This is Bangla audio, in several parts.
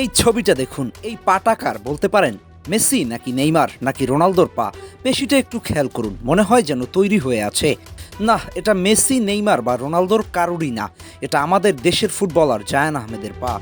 এই ছবিটা দেখুন, এই পাটাকার বলতে পারেন মেসি নাকি নেইমার নাকি রোনালদোর পা? পেশিটা একটু খেয়াল করুন, মনে হয় যেন তৈরি হয়ে আছে। না এটা মেসি, নেইমার বা রোনালদোর কারুরই না, এটা আমাদের দেশের ফুটবলার জায়ান আহমেদের পা।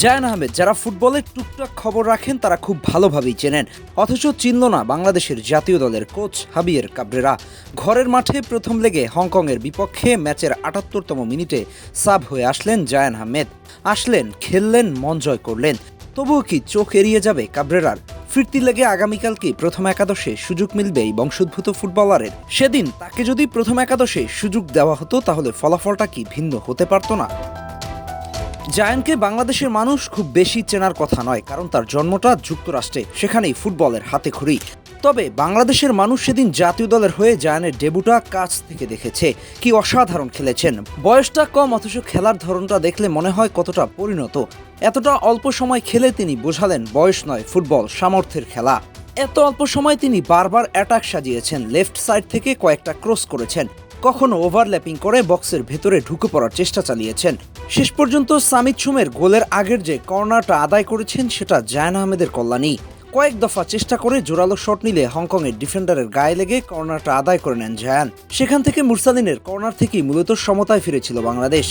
জায়ান আহমেদ, যারা ফুটবলের টুকটাক খবর রাখেন, তারা খুব ভালোভাবেই চেনেন। অথচ চিনল না বাংলাদেশের জাতীয় দলের কোচ হাবিয়ের কাবরেরা। ঘরের মাঠে প্রথম লেগে হংকংয়ের বিপক্ষে ম্যাচের আটাত্তরতম মিনিটে সাব হয়ে আসলেন জায়ান আহমেদ। আসলেন, খেললেন, মন জয় করলেন। তবুও কি চোখ এড়িয়ে যাবে কাবরেরার? ফিরতি লেগে আগামীকালকে প্রথম একাদশে সুযোগ মিলবে এই বংশোদ্ভূত ফুটবলারের। সেদিন তাকে যদি প্রথম একাদশে সুযোগ দেওয়া হতো, তাহলে ফলাফলটা কি ভিন্ন হতে পারতো না? জায়ানকে বাংলাদেশের মানুষ খুব বেশি চেনার কথা নয়, কারণ তার জন্মটা যুক্তরাষ্ট্রে, সেখানেই ফুটবলের হাতে খড়ি তবে বাংলাদেশের মানুষ সেদিন জাতীয় দলের হয়ে জায়ানের ডেবুটা কাছ থেকে দেখেছে। কি অসাধারণ খেলেছেন। বয়সটা কম, অথচ খেলার ধরনটা দেখলে মনে হয় কতটা পরিণত। এতটা অল্প সময় খেলে তিনি বোঝালেন, বয়স নয়, ফুটবল সামর্থ্যের খেলা। এত অল্প সময় তিনি বারবার অ্যাটাক সাজিয়েছেন, লেফট সাইড থেকে কয়েকটা ক্রস করেছেন। কখনো ওভারল্যাপিং করে বক্সের ভেতরে ঢুকে পড়ার চেষ্টা চালিয়েছেন। শেষ পর্যন্ত সামিত সুমের গোলের আগের যে কর্নারটা আদায় করেছেন, সেটা জায়ান আহমেদের কল্যাণী। কয়েক দফা চেষ্টা করে জোরালো শট নিলে হংকংয়ের ডিফেন্ডারের গায়ে লেগে কর্নারটা আদায় করে নেন জায়ান। সেখান থেকে মুরসালিনের কর্নার থেকেই মূলত সমতায় ফিরেছিল বাংলাদেশ।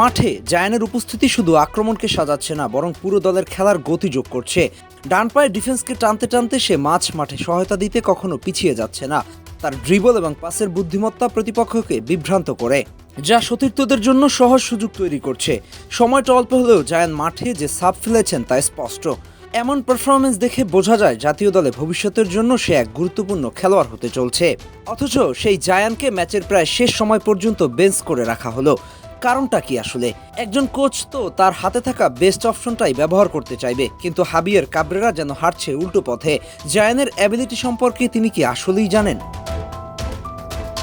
মাঠে জায়ানের উপস্থিতি শুধু আক্রমণকে সাজাচ্ছে না, বরং পুরো দলের খেলার গতি যোগ করছে। ডান পায়ে ডিফেন্সকে টানতে টানতে সে মাঝ মাঠে সহায়তা দিতে কখনো পিছিয়ে যাচ্ছে না। তার ড্রিবল এবং পাসের বুদ্ধিমত্তা প্রতিপক্ষকে বিভ্রান্ত করে, যা সতীর্থদের জন্য সহজ সুযোগ তৈরি করছে। সময়টা অল্প হলেও জায়ান মাঠে যে সাপ ফেলেছেন তা স্পষ্ট। এমন পারফরমেন্স দেখে বোঝা যায় জাতীয় দলে ভবিষ্যতের জন্য সে এক গুরুত্বপূর্ণ খেলোয়াড় হতে চলছে। অথচ সেই জায়ানকে ম্যাচের প্রায় শেষ সময় পর্যন্ত বেঞ্চ করে রাখা হলো। কারণটা কি আসলে? একজন কোচ তো তার হাতে থাকা বেস্ট অপশনটাই ব্যবহার করতে চাইবে, কিন্তু হাবিয়ের কাবরেরা যেন হাঁটছে উল্টো পথে। জায়ানের অ্যাবিলিটি সম্পর্কে তিনি কি আসলেই জানেন?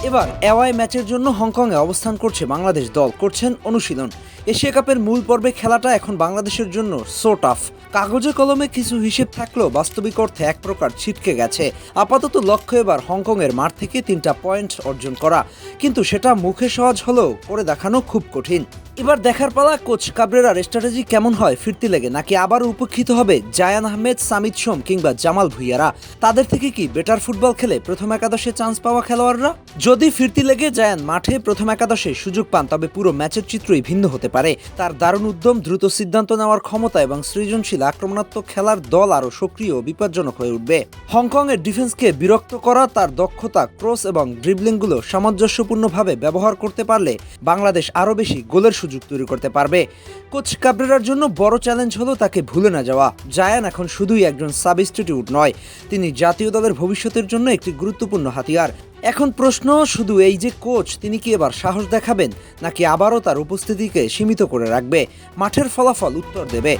এবার অ্যাওয়াই ম্যাচের জন্য হংকংয়ে অবস্থান করছে বাংলাদেশ দল, করছেন অনুশীলন। এশিয়া কাপের মূল পর্বে খেলাটা এখন বাংলাদেশের জন্য সো টাফ কাগজে কলমে কিছু হিসেব থাকলেও বাস্তবিক অর্থে এক প্রকার ছিটকে গেছে। আপাতত লক্ষ্য এবার হংকংয়ের মাঠ থেকে তিনটা পয়েন্ট অর্জন করা। কিন্তু সেটা মুখে সহজ হলেও করে দেখানো খুব কঠিন। এবার দেখার পালা, কোচ কাবরেরার স্ট্র্যাটেজি কেমন হয়, ফিরতি লেগে নাকি আবার উপেক্ষিত হবে জায়ান আহমেদ, সামিদ সোম কিংবা জামাল ভুইয়ারা? তাদের থেকে কি বেটার ফুটবল খেলে প্রথম একাদশে চান্স পাওয়া খেলোয়াড়রা? যদি ফিরতি লেগে জায়ান মাঠে প্রথম একাদশে সুযোগ পান, তবে পুরো ম্যাচের চিত্রই ভিন্ন হতে পারে। তার দারুণ উদ্যম দ্রুত সিদ্ধান্ত নেওয়ার ক্ষমতা এবং সৃজনশীল আক্রমণাত্মক খেলার দল আরও সক্রিয় ও বিপজ্জনক হয়ে উঠবে। হংকংয়ের ডিফেন্সকে বিরক্ত করা, তার দক্ষতা, ক্রস এবং ড্রিবলিংগুলো সামঞ্জস্যপূর্ণভাবে ব্যবহার করতে পারলে বাংলাদেশ আরও বেশি গোলের সুযোগ তৈরি করতে পারবে। কোচ কাবরেরার জন্য বড় চ্যালেঞ্জ হলো তাকে ভুলে না যাওয়া। জায়ান এখন শুধুই একজন সাবস্টিটিউট নয়, তিনি জাতীয় দলের ভবিষ্যতের জন্য একটি গুরুত্বপূর্ণ হাতিয়ার। এখন প্রশ্ন, শুধু এই যে কোচ, তিনি কি এবার সাহস দেখাবেন? নাকি আবারও তার উপস্থিতিকে সীমিত করে রাখবে? মাঠের ফলাফল উত্তর দেবে।